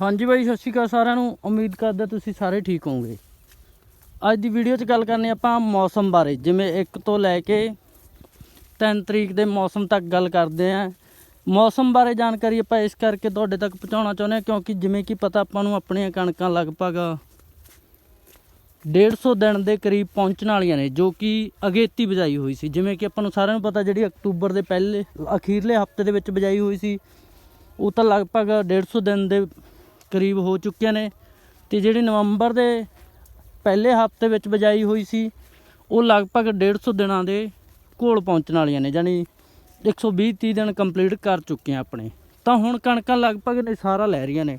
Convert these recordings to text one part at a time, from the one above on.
ਹਾਂਜੀ ਬਾਈ, ਸਤਿ ਸ਼੍ਰੀ ਅਕਾਲ ਸਾਰਿਆਂ ਨੂੰ। ਉਮੀਦ ਕਰਦਾ ਤੁਸੀਂ ਸਾਰੇ ਠੀਕ ਹੋਵੋਗੇ। ਅੱਜ ਦੀ ਵੀਡੀਓ 'ਚ ਗੱਲ ਕਰਨੀ ਆਪਾਂ ਮੌਸਮ ਬਾਰੇ। ਜਿਵੇਂ 1 ਤੋਂ ਲੈ ਕੇ 3 ਤਰੀਕ ਦੇ ਮੌਸਮ ਤੱਕ ਗੱਲ ਕਰਦੇ ਆਂ। ਮੌਸਮ ਬਾਰੇ ਜਾਣਕਾਰੀ ਆਪਾਂ ਇਸ ਕਰਕੇ ਤੁਹਾਡੇ ਤੱਕ ਪਹੁੰਚਾਉਣਾ ਚਾਹੁੰਦੇ ਹਾਂ ਕਿਉਂਕਿ ਜਿਵੇਂ ਕਿ ਪਤਾ ਆਪਾਂ ਨੂੰ ਆਪਣੀਆਂ ਕਣਕਾਂ ਲਗਭਗ 150 ਦਿਨ ਦੇ ਕਰੀਬ ਪਹੁੰਚਣ ਵਾਲੀਆਂ ਨੇ, ਜੋ ਕਿ ਅਗੇਤੀ ਬਜਾਈ ਹੋਈ ਸੀ। ਜਿਵੇਂ ਕਿ ਆਪਾਂ ਨੂੰ ਸਾਰਿਆਂ ਨੂੰ ਪਤਾ ਜਿਹੜੀ ਅਕਤੂਬਰ ਦੇ ਪਹਿਲੇ, ਅਖੀਰਲੇ ਹਫ਼ਤੇ ਦੇ ਵਿੱਚ ਬਜਾਈ ਹੋਈ ਸੀ, ਉਹ ਤਾਂ ਲਗਭਗ 150 ਦਿਨ ਦੇ ਕਰੀਬ ਹੋ ਚੁੱਕੀਆਂ ਨੇ ਤੇ ਜਿਹੜੀ ਨਵੰਬਰ ਦੇ ਪਹਿਲੇ ਹਫ਼ਤੇ ਵਿੱਚ ਬਜਾਈ ਹੋਈ ਸੀ, ਉਹ ਲਗਭਗ 150 ਦਿਨਾਂ ਦੇ ਕੋਲ ਪਹੁੰਚਣ ਵਾਲੀਆਂ ਨੇ ਯਾਨੀ 120 30 ਦਿਨ ਕੰਪਲੀਟ ਕਰ ਚੁੱਕੇ ਆ ਆਪਣੇ। ਤਾਂ ਹੁਣ ਕਣਕਾਂ ਲਗਭਗ ਨੇ ਸਾਰਾ ਲੈ ਰਹੀਆਂ ਨੇ।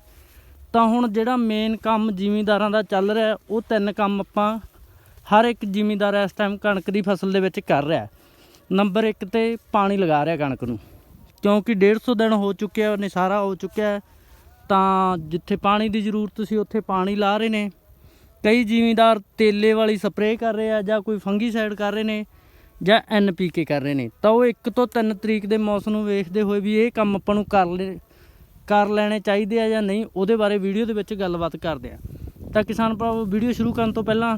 ਤਾਂ ਹੁਣ ਜਿਹੜਾ ਮੇਨ ਕੰਮ ਜ਼ਿਮੀਂਦਾਰਾਂ ਦਾ ਚੱਲ ਰਿਹਾ, ਉਹ ਤਿੰਨ ਕੰਮ ਆਪਾਂ ਹਰ ਇੱਕ ਜ਼ਿਮੀਂਦਾਰ ਇਸ ਟਾਈਮ ਕਣਕ ਦੀ ਫਸਲ ਦੇ ਵਿੱਚ ਕਰ ਰਿਹਾ। ਨੰਬਰ 1 ਤੇ ਪਾਣੀ ਲਗਾ ਰਿਹਾ ਕਣਕ ਨੂੰ, ਕਿਉਂਕਿ 150 ਦਿਨ ਹੋ ਚੁੱਕਿਆ ਨੇ ਸਾਰਾ ਹੋ ਚੁੱਕਿਆ ਤਾਂ ਜਿੱਥੇ ਪਾਣੀ ਦੀ ਜ਼ਰੂਰਤ ਸੀ, ਉੱਥੇ ਪਾਣੀ ਲਾ ਰਹੇ ਨੇ। ਕਈ ਜ਼ਿਮੀਂਦਾਰ ਤੇਲੇ ਵਾਲੀ ਸਪਰੇਅ ਕਰ ਰਹੇ ਆ ਜਾਂ ਕੋਈ ਫੰਗੀਸਾਈਡ ਕਰ ਰਹੇ ਨੇ ਜਾਂ ਐਨਪੀਕੇ ਕਰ ਰਹੇ ਨੇ। ਤਾਂ ਉਹ 1 ਤੋਂ 3 ਤਰੀਕ ਦੇ ਮੌਸਮ ਨੂੰ ਵੇਖਦੇ ਹੋਏ ਵੀ ਇਹ ਕੰਮ ਆਪਾਂ ਨੂੰ ਕਰ ਲੈ, ਕਰ ਲੈਣੇ ਚਾਹੀਦੇ ਆ ਜਾਂ ਨਹੀਂ, ਉਹਦੇ ਬਾਰੇ ਵੀਡੀਓ ਦੇ ਵਿੱਚ ਗੱਲਬਾਤ ਕਰਦੇ ਆ। ਤਾਂ ਕਿਸਾਨ ਭਰਾਵੋ, ਵੀਡੀਓ ਸ਼ੁਰੂ ਕਰਨ ਤੋਂ ਪਹਿਲਾਂ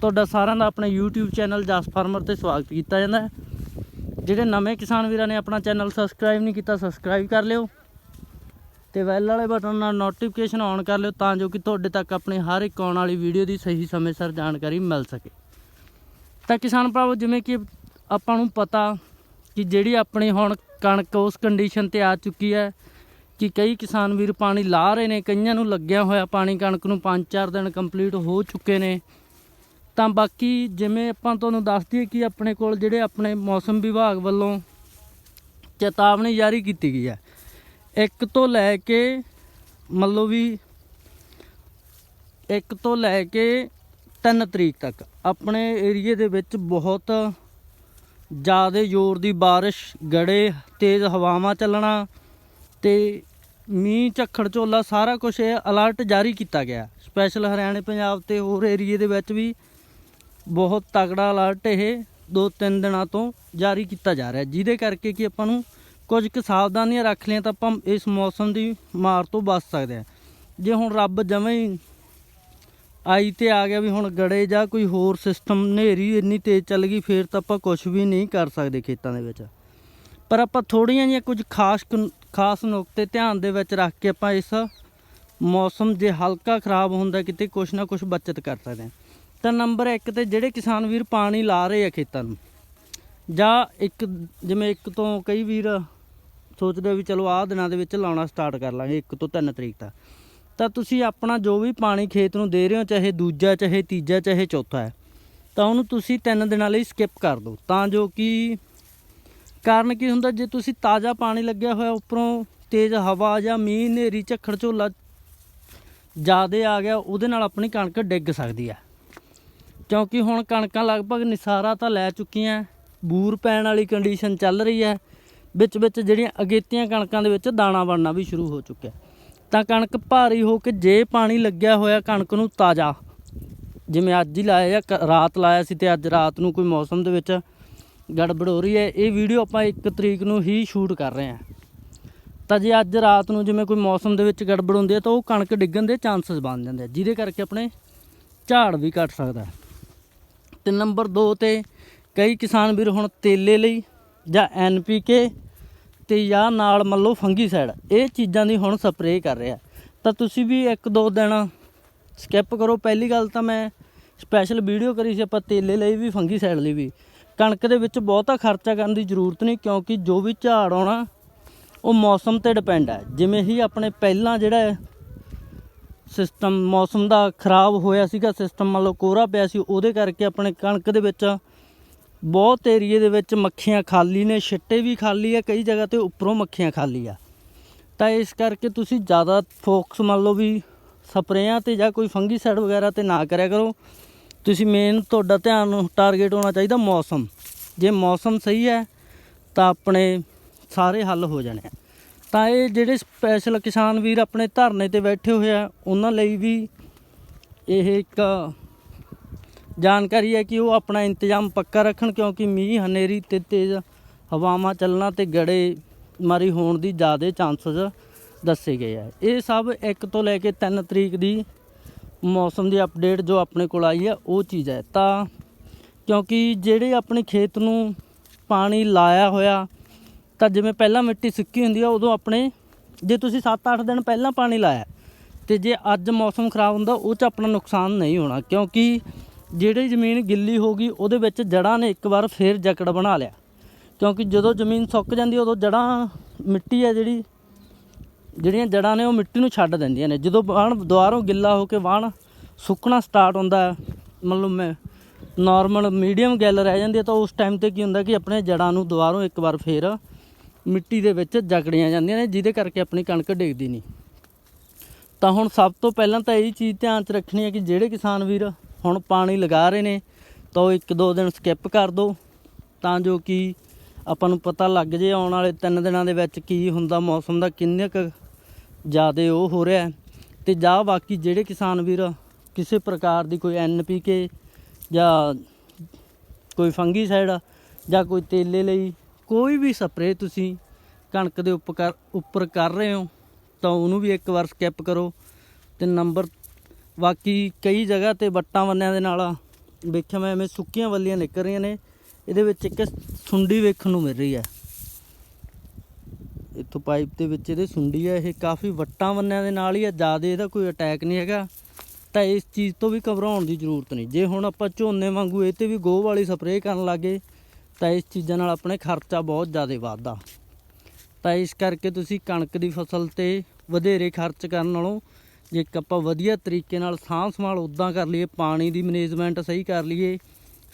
ਤੁਹਾਡਾ ਸਾਰਿਆਂ ਦਾ ਆਪਣੇ YouTube ਚੈਨਲ ਜਸ ਫਾਰਮਰ ਤੇ ਸਵਾਗਤ ਕੀਤਾ ਜਾਂਦਾ ਹੈ। ਜਿਹੜੇ ਨਵੇਂ ਕਿਸਾਨ ਵੀਰਾਂ ਨੇ ਆਪਣਾ ਚੈਨਲ ਸਬਸਕ੍ਰਾਈਬ ਨਹੀਂ ਕੀਤਾ, ਸਬਸਕ੍ਰਾਈਬ ਕਰ ਲਿਓ। ਤੇ ਬੈਲ ਵਾਲੇ ਬਟਨ ਨਾਲ ਨੋਟੀਫਿਕੇਸ਼ਨ ਔਨ ਕਰ ਲਿਓ ਤਾਂ ਜੋ ਕਿ ਤੁਹਾਡੇ ਤੱਕ ਆਪਣੀ ਹਰ ਇੱਕ ਆਉਣ ਵਾਲੀ ਵੀਡੀਓ ਦੀ ਸਹੀ ਸਮੇਂ ਸਿਰ ਜਾਣਕਾਰੀ ਮਿਲ ਸਕੇ। ਤਾਂ ਕਿਸਾਨ ਭਰਾਵੋ, ਜਿਵੇਂ ਕਿ ਆਪਾਂ ਨੂੰ ਪਤਾ ਕਿ ਜਿਹੜੀ ਆਪਣੀ ਹੁਣ ਕਣਕ ਉਸ ਕੰਡੀਸ਼ਨ ਤੇ ਆ ਚੁੱਕੀ ਹੈ ਕਿ ਕਈ ਕਿਸਾਨ ਵੀਰ ਪਾਣੀ ਲਾ ਰਹੇ ਨੇ, ਕਈਆਂ ਨੂੰ ਲੱਗਿਆ ਹੋਇਆ ਪਾਣੀ ਕਣਕ ਨੂੰ 5-4 ਦਿਨ ਕੰਪਲੀਟ ਹੋ ਚੁੱਕੇ ਨੇ। ਤਾਂ ਬਾਕੀ ਜਿਵੇਂ ਆਪਾਂ ਤੁਹਾਨੂੰ ਦੱਸ ਦਈਏ ਕਿ ਆਪਣੇ ਕੋਲ ਜਿਹੜੇ ਆਪਣੇ ਮੌਸਮ ਵਿਭਾਗ ਵੱਲੋਂ ਚੇਤਾਵਨੀ ਜਾਰੀ ਕੀਤੀ ਗਈ ਹੈ ਇੱਕ ਤੋਂ ਲੈ ਕੇ ਮੰਨ ਲਓ ਵੀ ਇੱਕ ਤੋਂ ਲੈ ਕੇ 3 ਤਰੀਕ ਤੱਕ ਆਪਣੇ ਏਰੀਏ ਦੇ ਵਿੱਚ ਬਹੁਤ ਜ਼ਿਆਦਾ ਜ਼ੋਰ ਦੀ ਬਾਰਿਸ਼, ਗੜੇ, ਤੇਜ਼ ਹਵਾਵਾਂ ਚੱਲਣਾ ਤੇ ਮੀਂਹ, ਝੱਖੜ ਝੋਲਾ ਸਾਰਾ ਕੁਝ ਇਹ ਅਲਰਟ ਜਾਰੀ ਕੀਤਾ ਗਿਆ। ਸਪੈਸ਼ਲ ਹਰਿਆਣੇ ਪੰਜਾਬ ਤੇ ਹੋਰ ਏਰੀਏ ਦੇ ਵਿੱਚ ਵੀ ਬਹੁਤ ਤਗੜਾ ਅਲਰਟ ਇਹ ਦੋ ਤਿੰਨ ਦਿਨਾਂ ਤੋਂ ਜਾਰੀ ਕੀਤਾ ਜਾ ਰਿਹਾ। ਜਿਹਦੇ ਕਰਕੇ ਕਿ ਆਪਾਂ ਨੂੰ ਕੁਝ ਕੁ ਸਾਵਧਾਨੀਆਂ ਰੱਖ ਲਈਆਂ ਤਾਂ ਆਪਾਂ ਇਸ ਮੌਸਮ ਦੀ ਮਾਰ ਤੋਂ ਬਚ ਸਕਦੇ ਹਾਂ। ਜੇ ਹੁਣ ਰੱਬ ਜਮਾਂ ਹੀ ਆਈ ਤੇ ਆ ਗਿਆ ਵੀ ਹੁਣ ਗੜੇ ਜਾਂ ਕੋਈ ਹੋਰ ਸਿਸਟਮ ਹਨੇਰੀ ਇੰਨੀ ਤੇਜ਼ ਚੱਲ ਗਈ, ਫੇਰ ਤਾਂ ਆਪਾਂ ਕੁਝ ਵੀ ਨਹੀਂ ਕਰ ਸਕਦੇ ਖੇਤਾਂ ਦੇ ਵਿੱਚ। ਪਰ ਆਪਾਂ ਥੋੜੀਆਂ ਜਿਹੀਆਂ ਕੁਝ ਖਾਸ ਕਨ- ਖਾਸ ਨੁਕਤੇ ਧਿਆਨ ਦੇ ਵਿੱਚ ਰੱਖ ਕੇ ਆਪਾਂ ਇਸ ਮੌਸਮ ਜੇ ਹਲਕਾ ਖਰਾਬ ਹੁੰਦਾ ਕਿਤੇ ਕੁਛ ਨਾ ਕੁਛ ਬਚਤ ਕਰ ਸਕਦੇ ਹਾਂ। ਤਾਂ ਨੰਬਰ 1 ਤੇ ਜਿਹੜੇ ਕਿਸਾਨ ਵੀਰ ਪਾਣੀ ਲਾ ਰਹੇ ਆ ਖੇਤਾਂ ਨੂੰ, ਜਾਂ ਇੱਕ, ਜਿਵੇਂ ਇੱਕ ਤੋਂ ਕਈ ਵੀਰ ਸੋਚਦੇ ਵੀ ਚਲੋ ਆਹ ਦਿਨਾਂ ਦੇ ਵਿੱਚ ਲਾਉਣਾ ਸਟਾਰਟ ਕਰ ਲਾਂਗੇ 1 ਤੋਂ 3 ਤਰੀਕ ਤੱਕ। ਤਾਂ ਤੁਸੀਂ ਆਪਣਾ ਜੋ ਵੀ ਪਾਣੀ ਖੇਤ ਨੂੰ ਦੇ ਰਹੇ ਹੋ, ਚਾਹੇ ਦੂਜਾ, ਚਾਹੇ ਤੀਜਾ, ਚਾਹੇ ਚੌਥਾ ਹੈ, ਤਾਂ ਉਹਨੂੰ ਤੁਸੀਂ 3 ਦਿਨਾਂ ਲਈ ਸਕਿਪ ਕਰ ਦਿਓ। ਤਾਂ ਜੋ ਕਿ ਕਾਰਨ ਕੀ ਹੁੰਦਾ, ਜੇ ਤੁਸੀਂ ਤਾਜ਼ਾ ਪਾਣੀ ਲੱਗਿਆ ਹੋਇਆ ਉੱਪਰੋਂ, ਤੇਜ਼ ਹਵਾ ਜਾਂ ਮੀਂਹ, ਹਨੇਰੀ, ਝੱਖੜ, ਝੋਲਾ ਜ਼ਿਆਦੇ ਆ ਗਿਆ, ਉਹਦੇ ਨਾਲ ਆਪਣੀ ਕਣਕ ਡਿੱਗ ਸਕਦੀ ਹੈ। ਕਿਉਂਕਿ ਹੁਣ ਕਣਕਾਂ ਲਗਭਗ ਨਿਸਾਰਾ ਤਾਂ ਲੈ ਚੁੱਕੀਆਂ, ਬੂਰ ਪੈਣ ਵਾਲੀ ਕੰਡੀਸ਼ਨ ਚੱਲ ਰਹੀ ਹੈ। ਵਿੱਚ ਵਿੱਚ ਜਿਹੜੀਆਂ ਅਗੇਤੀਆਂ ਕਣਕਾਂ ਦੇ ਵਿੱਚ ਦਾਣਾ ਬਣਨਾ ਵੀ ਸ਼ੁਰੂ ਹੋ ਚੁੱਕਿਆ ਤਾਂ ਕਣਕ ਭਾਰੀ ਹੋ ਕੇ ਜੇ ਪਾਣੀ ਲੱਗਿਆ ਹੋਇਆ ਕਣਕ ਨੂੰ ਤਾਜ਼ਾ, ਜਿਵੇਂ ਅੱਜ ਹੀ ਲਾਇਆ ਜਾਂ ਕ- ਰਾਤ ਲਾਇਆ ਸੀ ਤੇ ਅੱਜ ਰਾਤ ਨੂੰ ਕੋਈ ਮੌਸਮ ਦੇ ਵਿੱਚ ਗੜਬੜ ਹੋ ਰਹੀ ਹੈ। ਇਹ ਵੀਡੀਓ ਆਪਾਂ 1 ਤਰੀਕ ਨੂੰ ਹੀ ਸ਼ੂਟ ਕਰ ਰਹੇ ਹਾਂ। ਤਾਂ ਜੇ ਅੱਜ ਰਾਤ ਨੂੰ ਜਿਵੇਂ ਕੋਈ ਮੌਸਮ ਦੇ ਵਿੱਚ ਗੜਬੜ ਹੁੰਦੀ ਹੈ ਤਾਂ ਉਹ ਕਣਕ ਡਿੱਗਣ ਦੇ ਚਾਂਸਸ ਬਣ ਜਾਂਦੇ ਆ, ਜਿਹਦੇ ਕਰਕੇ ਆਪਣੇ ਝਾੜ ਵੀ ਘਟ ਸਕਦਾ ਹੈ। ਤੇ ਨੰਬਰ 2 ਤੇ ਕਈ ਕਿਸਾਨ ਵੀਰ ਹੁਣ ਤੇਲੇ ਲਈ ਜਾਂ ਐਨਪੀਕੇ ਤੇ ਜਾਂ ਨਾਲ ਮੰਨ ਲਓ ਫੰਗੀਸਾਈਡ, ਇਹ ਚੀਜ਼ਾਂ ਦੀ ਹੁਣ ਸਪਰੇਅ ਕਰ ਰਿਹਾ। ਤਾਂ ਤੁਸੀਂ ਵੀ ਇੱਕ ਦੋ ਦਿਨ ਸਕਿਪ ਕਰੋ। ਪਹਿਲੀ ਗੱਲ ਤਾਂ ਮੈਂ ਸਪੈਸ਼ਲ ਵੀਡੀਓ ਕਰੀ ਸੀ ਆਪਾਂ ਤੇਲੇ ਲਈ ਵੀ, ਫੰਗੀਸਾਈਡ ਲਈ ਵੀ। ਕਣਕ ਦੇ ਵਿੱਚ ਬਹੁਤਾ ਖਰਚਾ ਕਰਨ ਦੀ ਜ਼ਰੂਰਤ ਨਹੀਂ, ਕਿਉਂਕਿ ਜੋ ਵੀ ਝਾੜ ਆਉਣਾ, ਉਹ ਮੌਸਮ ਤੇ ਡਿਪੈਂਡ ਹੈ। ਜਿਵੇਂ ਹੀ ਆਪਣੇ ਪਹਿਲਾਂ ਜਿਹੜਾ ਸਿਸਟਮ ਮੌਸਮ ਦਾ ਖਰਾਬ ਹੋਇਆ ਸੀਗਾ ਸਿਸਟਮ ਮੰਨ ਲਓ ਕੋਹਰਾ ਪਿਆ ਸੀ, ਉਹਦੇ ਕਰਕੇ ਆਪਣੇ ਕਣਕ ਦੇ ਵਿੱਚ ਬਹੁਤ ਏਰੀਏ ਦੇ ਵਿੱਚ ਮੱਖੀਆਂ ਖਾਲੀ ਨੇ, ਛਿੱਟੇ ਵੀ ਖਾਲੀ ਆ, ਕਈ ਜਗ੍ਹਾ ਤੇ ਉੱਪਰੋਂ ਮੱਖੀਆਂ ਖਾਲੀ ਆ। ਤਾਂ ਇਸ ਕਰਕੇ ਤੁਸੀਂ ਜ਼ਿਆਦਾ ਫੋਕਸ ਮੰਨ ਲਓ ਵੀ ਸਪਰੇਆਂ ਤੇ ਜਾਂ ਕੋਈ ਫੰਗੀਸਾਈਡ ਵਗੈਰਾ ਤੇ ਨਾ ਕਰਿਆ ਕਰੋ। ਤੁਸੀਂ ਮੇਨ ਤੁਹਾਡਾ ਧਿਆਨ ਟਾਰਗੇਟ ਹੋਣਾ ਚਾਹੀਦਾ ਮੌਸਮ। ਜੇ ਮੌਸਮ ਸਹੀ ਹੈ, ਤਾਂ ਆਪਣੇ ਸਾਰੇ ਹੱਲ ਹੋ ਜਾਣੇ ਆ। ਤਾਂ ਇਹ ਜਿਹੜੇ ਸਪੈਸ਼ਲ ਕਿਸਾਨ ਵੀਰ ਆਪਣੇ ਧਰਨੇ ਤੇ ਬੈਠੇ ਹੋਏ ਆ, ਉਹਨਾਂ ਲਈ ਵੀ ਇਹ ਇੱਕ ਜਾਣਕਾਰੀ ਹੈ ਕਿ ਉਹ ਆਪਣਾ ਇੰਤਜ਼ਾਮ ਪੱਕਾ ਰੱਖਣ ਕਿਉਂਕਿ ਮੀਂਹ ਹਨੇਰੀ ਤੇ ਤੇਜ਼ ਹਵਾਵਾਂ ਚੱਲਣਾ ਤੇ ਗੜੇ ਮਾਰੀ ਹੋਣ ਦੀ ਜ਼ਿਆਦਾ ਚਾਂਸਸ ਦੱਸੇ ਗਏ ਆ। ਇਹ ਸਭ 1 ਤੋਂ ਲੈ ਕੇ 3 ਤਰੀਕ ਦੀ ਮੌਸਮ ਦੀ ਅਪਡੇਟ ਜੋ ਆਪਣੇ ਕੋਲ ਆਈ ਹੈ, ਉਹ ਚੀਜ਼ ਹੈ। ਤਾਂ ਕਿਉਂਕਿ ਜਿਹੜੇ ਆਪਣੇ ਖੇਤ ਨੂੰ ਪਾਣੀ ਲਾਇਆ ਹੋਇਆ, ਤਾਂ ਜਿਵੇਂ ਪਹਿਲਾਂ ਮਿੱਟੀ ਸੁੱਕੀ ਹੁੰਦੀ ਆ, ਉਦੋਂ ਆਪਣੇ ਜੇ ਤੁਸੀਂ 7-8 ਦਿਨ ਪਹਿਲਾਂ ਪਾਣੀ ਲਾਇਆ, ਤੇ ਜੇ ਅੱਜ ਮੌਸਮ ਖਰਾਬ ਹੁੰਦਾ, ਉਹ 'ਚ ਆਪਣਾ ਨੁਕਸਾਨ ਨਹੀਂ ਹੋਣਾ। ਕਿਉਂਕਿ ਜਿਹੜੀ ਜ਼ਮੀਨ ਗਿੱਲੀ ਹੋ ਗਈ, ਉਹਦੇ ਵਿੱਚ ਜੜ੍ਹਾਂ ਨੇ ਇੱਕ ਵਾਰ ਫੇਰ ਜਕੜ ਬਣਾ ਲਿਆ। ਕਿਉਂਕਿ ਜਦੋਂ ਜ਼ਮੀਨ ਸੁੱਕ ਜਾਂਦੀ, ਉਦੋਂ ਜੜ੍ਹਾਂ ਮਿੱਟੀ ਹੈ ਜਿਹੜੀ, ਜਿਹੜੀਆਂ ਜੜ੍ਹਾਂ ਨੇ ਉਹ ਮਿੱਟੀ ਨੂੰ ਛੱਡ ਦਿੰਦੀਆਂ ਨੇ। ਜਦੋਂ ਵਾਣ ਦੁਆਰੋਂ ਗਿੱਲਾ ਹੋ ਕੇ ਵਾਣ ਸੁੱਕਣਾ ਸਟਾਰਟ ਹੁੰਦਾ ਮਤਲਬ ਮੈਂ ਨਾਰਮਲ ਮੀਡੀਅਮ ਗੱਲ ਰਹਿ ਜਾਂਦੀ ਹੈ, ਤਾਂ ਉਸ ਟਾਈਮ ਤੇ ਕੀ ਹੁੰਦਾ ਕਿ ਆਪਣੇ ਜੜ੍ਹਾਂ ਨੂੰ ਦੁਆਰੋਂ ਇੱਕ ਵਾਰ ਫੇਰ ਮਿੱਟੀ ਦੇ ਵਿੱਚ ਜਕੜੀਆਂ ਜਾਂਦੀਆਂ ਨੇ, ਜਿਹਦੇ ਕਰਕੇ ਆਪਣੀ ਕਣਕ ਡਿੱਗਦੀ ਨਹੀਂ। ਤਾਂ ਹੁਣ ਸਭ ਤੋਂ ਪਹਿਲਾਂ ਤਾਂ ਇਹ ਚੀਜ਼ ਧਿਆਨ 'ਚ ਰੱਖਣੀ ਹੈ ਕਿ ਜਿਹੜੇ ਕਿਸਾਨ ਵੀਰ ਹੁਣ ਪਾਣੀ ਲਗਾ ਰਹੇ ਨੇ, ਤਾਂ ਉਹ ਇੱਕ ਦੋ ਦਿਨ ਸਕਿਪ ਕਰ ਦਿਓ ਤਾਂ ਜੋ ਕਿ ਆਪਾਂ ਨੂੰ ਪਤਾ ਲੱਗ ਜੇ ਆਉਣ ਵਾਲੇ ਤਿੰਨ ਦਿਨਾਂ ਦੇ ਵਿੱਚ ਕੀ ਹੁੰਦਾ, ਮੌਸਮ ਦਾ ਕਿੰਨੇ ਕੁ ਜ਼ਿਆਦਾ ਉਹ ਹੋ ਰਿਹਾ ਹੈ। ਤੇ ਜਾਂ ਬਾਕੀ ਜਿਹੜੇ ਕਿਸਾਨ ਵੀਰ ਕਿਸੇ ਪ੍ਰਕਾਰ ਦੀ ਕੋਈ ਐਨਪੀਕੇ ਜਾਂ ਕੋਈ ਫੰਗੀਸਾਈਡ ਜਾਂ ਕੋਈ ਤੇਲੇ ਲਈ ਕੋਈ ਵੀ ਸਪਰੇਅ ਤੁਸੀਂ ਕਣਕ ਦੇ ਉੱਪਰ ਉੱਪਰ ਕਰ ਰਹੇ ਹੋ, ਤਾਂ ਉਹਨੂੰ ਵੀ ਇੱਕ ਵਾਰ ਸਕਿਪ ਕਰੋ ਤੇ ਨੰਬਰ ਬਾਕੀ ਕਈ ਜਗ੍ਹਾ ਤੇ ਵੱਟਾਂ ਵੰਨਿਆਂ ਦੇ ਨਾਲ ਵੇਖਿਆ ਮੈਂ, ਐਵੇਂ ਸੁੱਕੀਆਂ ਵੱਲੀਆਂ ਨਿਕਲ ਰਹੀਆਂ ਨੇ। ਇਹਦੇ ਵਿੱਚ ਇੱਕ ਸੁੰਡੀ ਵੇਖਣ ਨੂੰ ਮਿਲ ਰਹੀ ਹੈ। ਇੱਥੋਂ ਪਾਈਪ ਦੇ ਵਿੱਚ ਇਹਦੇ ਸੁੰਡੀ ਹੈ। ਇਹ ਕਾਫੀ ਵੱਟਾਂ ਵੰਨਿਆਂ ਦੇ ਨਾਲ ਹੀ ਆ ਜ਼ਿਆਦਾ ਇਹਦਾ ਕੋਈ ਅਟੈਕ ਨਹੀਂ ਹੈਗਾ। ਤਾਂ ਇਸ ਚੀਜ਼ ਤੋਂ ਵੀ ਘਬਰਾਉਣ ਦੀ ਜ਼ਰੂਰਤ ਨਹੀਂ। ਜੇ ਹੁਣ ਆਪਾਂ ਝੋਨੇ ਵਾਂਗੂ ਇਹ ਤੇ ਵੀ ਗੋਹ ਵਾਲੀ ਸਪਰੇਅ ਕਰਨ ਲੱਗੇ, ਤਾਂ ਇਸ ਚੀਜ਼ਾਂ ਨਾਲ ਆਪਣੇ ਖਰਚਾ ਬਹੁਤ ਜ਼ਿਆਦਾ ਵੱਧਦਾ। ਤਾਂ ਇਸ ਕਰਕੇ ਤੁਸੀਂ ਕਣਕ ਦੀ ਫਸਲ ਤੇ ਵਧੇਰੇ ਖਰਚ ਕਰਨ ਨਾਲੋਂ ਜੇ ਇੱਕ ਆਪਾਂ ਵਧੀਆ ਤਰੀਕੇ ਨਾਲ ਸਾਂਭ ਸੰਭਾਲ ਉਦਾਂ ਕਰ ਲਈਏ, ਪਾਣੀ ਦੀ ਮੈਨੇਜਮੈਂਟ ਸਹੀ ਕਰ ਲਈਏ,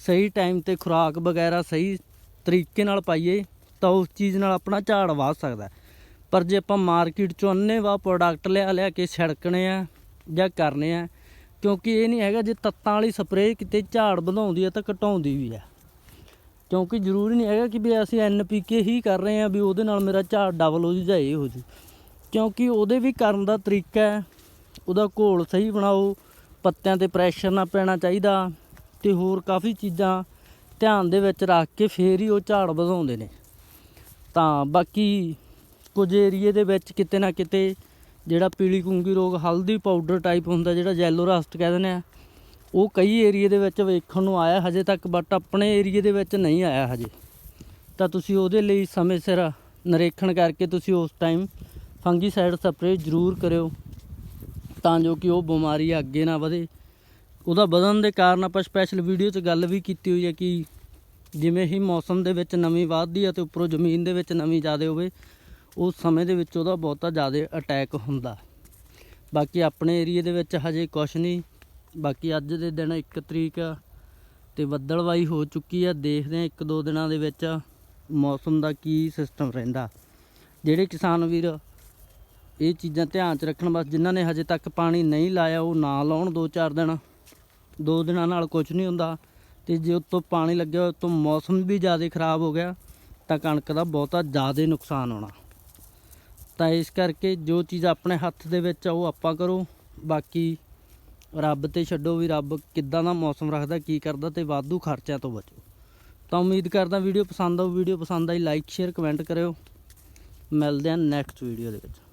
ਸਹੀ ਟਾਈਮ ਤੇ ਖੁਰਾਕ ਵਗੈਰਾ ਸਹੀ ਤਰੀਕੇ ਨਾਲ ਪਾਈਏ, ਤਾਂ ਉਸ ਚੀਜ਼ ਨਾਲ ਆਪਣਾ ਝਾੜ ਵਧ ਸਕਦਾ ਪਰ ਜੇ ਆਪਾਂ ਮਾਰਕੀਟ ਚੋਂ ਅੰਨੇਵਾਹ ਪ੍ਰੋਡਕਟ ਲਿਆ ਲਿਆ ਕੇ ਛਿੜਕਣੇ ਆ ਜਾਂ ਕਰਨੇ ਆ, ਕਿਉਂਕਿ ਇਹ ਨਹੀਂ ਹੈਗਾ ਜੇ ਤੱਤਾਂ ਵਾਲੀ ਸਪਰੇਅ ਕਿਤੇ ਝਾੜ ਵਧਾਉਂਦੀ ਹੈ ਤਾਂ ਘਟਾਉਂਦੀ ਵੀ ਹੈ। ਕਿਉਂਕਿ ਜ਼ਰੂਰੀ ਨਹੀਂ ਹੈਗਾ ਕਿ ਵੀ ਅਸੀਂ ਐਨਪੀਕੇ ਹੀ ਕਰ ਰਹੇ ਹਾਂ ਵੀ ਉਹਦੇ ਨਾਲ ਮੇਰਾ ਝਾੜ ਡਬਲ ਹੋ ਜੂ ਜਾਂ ਇਹ ਹੋ ਜੂ ਕਿਉਂਕਿ ਉਹਦੇ ਵੀ ਕਰਨ ਦਾ ਤਰੀਕਾ ਹੈ ਉਹਦਾ ਘੋਲ ਸਹੀ ਬਣਾਓ, ਪੱਤਿਆਂ ਤੇ ਪ੍ਰੈਸ਼ਰ ਨਾ ਪੈਣਾ ਚਾਹੀਦਾ ਤੇ ਹੋਰ ਕਾਫੀ ਚੀਜ਼ਾਂ ਧਿਆਨ ਦੇ ਵਿੱਚ ਰੱਖ ਕੇ ਫੇਰ ਹੀ ਉਹ ਝਾੜ ਵਧਾਉਂਦੇ ਨੇ। ਤਾਂ ਬਾਕੀ ਕੁਝ ਏਰੀਏ ਦੇ ਵਿੱਚ ਕਿਤੇ ਨਾ ਕਿਤੇ ਜਿਹੜਾ ਪੀਲੀ ਕੁੰਗੀ ਰੋਗ ਹਲਦੀ ਪਾਊਡਰ ਟਾਈਪ ਹੁੰਦਾ ਜਿਹੜਾ ਯੈਲੋ ਰਸਟ ਕਹਿ ਦਿੰਦੇ ਆ, ਉਹ ਕਈ ਏਰੀਏ ਦੇ ਵਿੱਚ ਵੇਖਣ ਨੂੰ ਆਇਆ ਹਜੇ ਤੱਕ ਬਟ ਆਪਣੇ ਏਰੀਏ ਦੇ ਵਿੱਚ ਨਹੀਂ ਆਇਆ ਹਜੇ। ਤਾਂ ਤੁਸੀਂ ਉਹਦੇ ਲਈ ਸਮੇਂ ਸਿਰ ਨਿਰੀਖਣ ਕਰਕੇ ਤੁਸੀਂ ਉਸ ਟਾਈਮ ਫੰਗੀਸਾਈਡ ਸਪਰੇਅ ਜ਼ਰੂਰ ਕਰਿਓ। ਤਾਂ ਜੋ ਕਿ ਉਹ ਬਿਮਾਰੀ ਅੱਗੇ ਨਾ ਵਧੇ। ਉਹਦਾ ਵਧਣ ਦੇ ਕਾਰਨ ਆਪਾਂ ਸਪੈਸ਼ਲ ਵੀਡੀਓ 'ਚ ਗੱਲ ਵੀ ਕੀਤੀ ਹੋਈ ਹੈ ਕਿ ਜਿਵੇਂ ਹੀ ਮੌਸਮ ਦੇ ਵਿੱਚ ਨਮੀ ਵੱਧਦੀ ਹੈ ਤੇ ਉੱਪਰੋਂ ਜ਼ਮੀਨ ਦੇ ਵਿੱਚ ਨਮੀ ਜ਼ਿਆਦਾ ਹੋਵੇ, ਉਸ ਸਮੇਂ ਦੇ ਵਿੱਚ ਉਹਦਾ ਬਹੁਤਾ ਜ਼ਿਆਦਾ ਅਟੈਕ ਹੁੰਦਾ। ਬਾਕੀ ਆਪਣੇ ਏਰੀਏ ਦੇ ਵਿੱਚ ਹਜੇ ਕੁਛ ਨਹੀਂ। ਬਾਕੀ ਅੱਜ ਦੇ ਦਿਨ 1 ਤਰੀਕ ਆ ਤੇ ਬੱਦਲਵਾਈ ਹੋ ਚੁੱਕੀ ਆ। ਦੇਖਦੇ ਆ ਇੱਕ ਦੋ ਦਿਨਾਂ ਦੇ ਵਿੱਚ ਮੌਸਮ ਦਾ ਕੀ ਸਿਸਟਮ ਰਹਿੰਦਾ। ਜਿਹੜੇ ਕਿਸਾਨ ਵੀਰ ਇਹ ਚੀਜ਼ਾਂ ਧਿਆਨ 'ਚ ਰੱਖਣ ਬਸ ਜਿਨ੍ਹਾਂ ਨੇ ਹਜੇ ਤੱਕ ਪਾਣੀ ਨਹੀਂ ਲਾਇਆ, ਉਹ ਨਾ ਲਾਉਣ ਦੋ ਚਾਰ ਦਿਨ। ਦੋ ਦਿਨਾਂ ਨਾਲ ਕੁਝ ਨਹੀਂ ਹੁੰਦਾ। ਤੇ ਜੇ ਉੱਤੋਂ ਪਾਣੀ ਲੱਗਿਆ, ਉੱਤੋਂ ਮੌਸਮ ਵੀ ਜ਼ਿਆਦਾ ਖਰਾਬ ਹੋ ਗਿਆ, ਤਾਂ ਕਣਕ ਦਾ ਬਹੁਤਾ ਜ਼ਿਆਦਾ ਨੁਕਸਾਨ ਹੋਣਾ। ਤਾਂ ਇਸ ਕਰਕੇ ਜੋ ਚੀਜ਼ ਆਪਣੇ ਹੱਥ ਦੇ ਵਿੱਚ ਆ, ਉਹ ਆਪਾਂ ਕਰੋ। ਬਾਕੀ ਰੱਬ ਤੇ ਛੱਡੋ ਵੀ ਰੱਬ ਕਿੱਦਾਂ ਦਾ ਮੌਸਮ ਰੱਖਦਾ, ਕੀ ਕਰਦਾ ਤੇ ਵਾਧੂ ਖਰਚਿਆਂ ਤੋਂ ਬਚੋ। ਤਾਂ ਉਮੀਦ ਕਰਦਾ ਵੀਡੀਓ ਪਸੰਦ ਆਊ। ਵੀਡੀਓ ਪਸੰਦ ਆਈ ਲਾਈਕ ਸ਼ੇਅਰ ਕਮੈਂਟ ਕਰਿਓ। ਮਿਲਦੇ ਹਾਂ ਨੈਕਸਟ ਵੀਡੀਓ ਦੇ ਵਿੱਚ।